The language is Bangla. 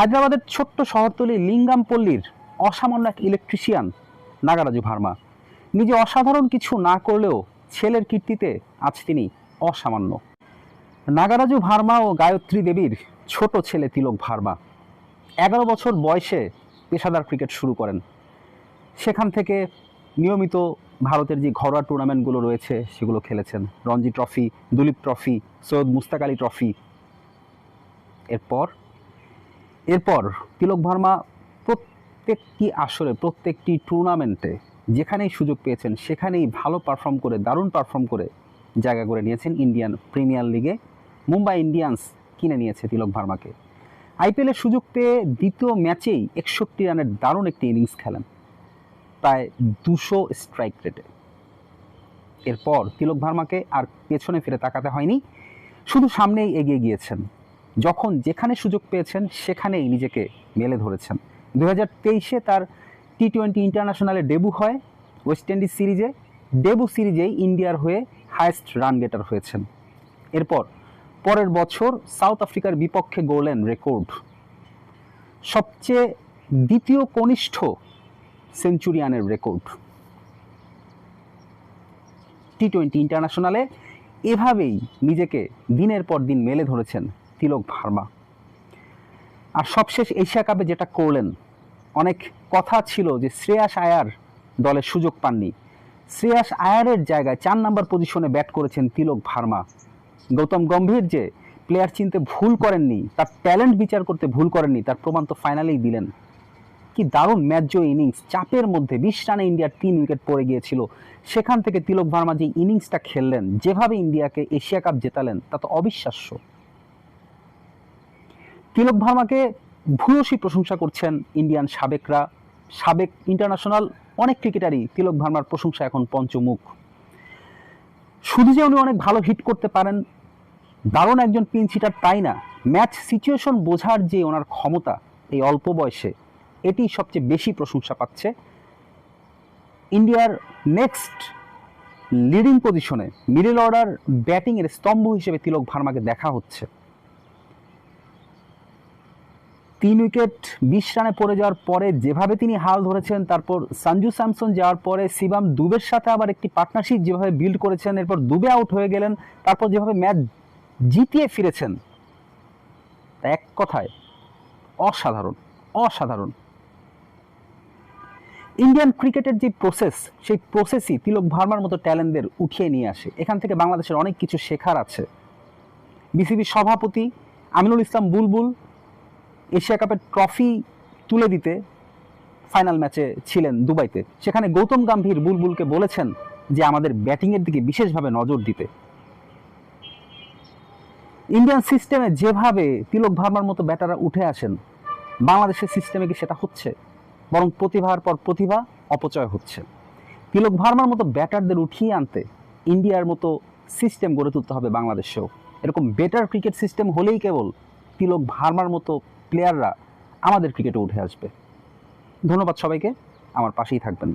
হায়দ্রাবাদের ছোট্ট শহরতলি লিঙ্গামপল্লীর অসামান্য এক ইলেকট্রিশিয়ান নাগারাজু ভার্মা। নিজে অসাধারণ কিছু না করলেও ছেলের কীর্তিতে আজ তিনি অসামান্য। নাগারাজু ভার্মা ও গায়ত্রী দেবীর ছোট ছেলে তিলক ভার্মা। এগারো বছর বয়সে পেশাদার ক্রিকেট শুরু করেন। সেখান থেকে নিয়মিত ভারতের যে ঘরোয়া টুর্নামেন্টগুলো রয়েছে, সেগুলো খেলেছেন। Ranji trophy, Duleep trophy, Syed Mushtaq Ali trophy. এরপর এরপর তিলক ভার্মা প্রত্যেকটি আসরে, প্রত্যেকটি টুর্নামেন্টে যেখানেই সুযোগ পেয়েছেন, সেখানেই ভালো পারফর্ম করে, দারুণ পারফর্ম করে জায়গা করে নিয়েছেন ইন্ডিয়ান প্রিমিয়ার লিগে মুম্বাই ইন্ডিয়ান্স কিনে নিয়েছে তিলক ভার্মাকে। আইপিএলের সুযোগ পেয়ে দ্বিতীয় ম্যাচেই একষট্টি রানের দারুণ একটি ইনিংস খেলেন, প্রায় দুশো স্ট্রাইক রেটে এরপর তিলক ভার্মাকে আর পেছনে ফিরে তাকাতে হয়নি, শুধু সামনেই এগিয়ে গিয়েছেন যখন যেখানে সুযোগ পেয়েছেন, সেখানেই নিজেকে মেলে ধরেছেন। দু হাজার তেইশে তার টি টোয়েন্টি ইন্টারন্যাশনালে ডেবু হয় ওয়েস্ট ইন্ডিজ সিরিজে। ডেবু সিরিজেই ইন্ডিয়ার হয়ে হায়েস্ট রান গেটার হয়েছেন। এরপর পরের বছর সাউথ আফ্রিকার বিপক্ষে গড়লেন রেকর্ড। সবচেয়ে দ্বিতীয় কনিষ্ঠ সেঞ্চুরিয়ানের রেকর্ড। টি টোয়েন্টি ইন্টারন্যাশনালে এভাবেই নিজেকে দিনের পর দিন মেলে ধরেছেন তিলক ভার্মা। আর সবশেষ এশিয়া কাপে যেটা করলেন, অনেক কথা ছিল যে শ্রেয়াস আয়ার দলে সুযোগ পাননি। শ্রেয়াস আয়ারের জায়গায় চার নাম্বার পজিশনে ব্যাট করেছেন তিলক ভার্মা। গৌতম গম্ভীর যে প্লেয়ার চিনতে ভুল করেননি, তার ট্যালেন্ট বিচার করতে ভুল করেননি, তার প্রমাণ তো ফাইনালেই দিলেন। কি দারুণ ম্যাচ ইনিংস চাপের মধ্যে বিশ রানে ইন্ডিয়ার তিন উইকেট পড়ে গিয়েছিল। সেখান থেকে তিলক ভার্মা যে ইনিংসটা খেললেন, যেভাবে ইন্ডিয়াকে এশিয়া কাপ জেতালেন, তা তো অবিশ্বাস্য। তিলক ভার্মাকে ভূয়সী প্রশংসা করছেন ইন্ডিয়ান সাবেকরা। সাবেক ইন্টারন্যাশনাল অনেক ক্রিকেটারই তিলক ভার্মার প্রশংসা এখন পঞ্চমুখ। শুধু যে উনি অনেক ভালো হিট করতে পারেন, দারুণ একজন পিন হিটার তাই না? ম্যাচ সিচুয়েশন বোঝার যে ওনার ক্ষমতা এই অল্প বয়সে, এটি সবচেয়ে বেশি প্রশংসা পাচ্ছে। ইন্ডিয়ার নেক্সট লিডিং পজিশনে মিডল অর্ডার ব্যাটিংয়ের স্তম্ভ হিসেবে তিলক ভার্মাকে দেখা হচ্ছে। তিন উইকেট, বিশ রানে পড়ে যাওয়ার পরে যেভাবে তিনি হাল ধরেছেন, তারপর সঞ্জু স্যামসন যাওয়ার পরে শিবাম দুবের সাথে আবার একটি পার্টনারশিপ যেভাবে বিল্ড করেছেন, এরপর দুবে আউট হয়ে গেলেন, তারপর যেভাবে ম্যাচ জিতিয়ে ফিরেছেন, তা এক কথায় অসাধারণ অসাধারণ। ইন্ডিয়ান ক্রিকেটের যে প্রসেস সেই প্রসেসই তিলক ভার্মার মতো ট্যালেন্টদের উঠিয়ে নিয়ে আসে। এখান থেকে বাংলাদেশের অনেক কিছু শেখার আছে। বিসিবি সভাপতি আমিনুল ইসলাম বুলবুল এশিয়া কাপের ট্রফি তুলে দিতে ফাইনাল ম্যাচে ছিলেন দুবাইতে। সেখানে গৌতম গাম্ভীর বুলবুলকে বলেছেন যে আমাদের ব্যাটিংয়ের দিকে বিশেষভাবে নজর দিতে। ইন্ডিয়ান সিস্টেমে যেভাবে তিলক ভার্মার মতো ব্যাটাররা উঠে আসেন, বাংলাদেশের সিস্টেমে কি সেটা হচ্ছে? বরং প্রতিভার পর প্রতিভা, অপচয় হচ্ছে। তিলক ভার্মার মতো ব্যাটারদের উঠিয়ে আনতে ইন্ডিয়ার মতো সিস্টেম গড়ে তুলতে হবে বাংলাদেশেও। এরকম বেটার ক্রিকেট সিস্টেম হলেই কেবল তিলক ভার্মার মতো প্লেয়াররা আমাদের ক্রিকেটে উঠে আসবে। ধন্যবাদ সবাইকে আমার পাশেই থাকবেন।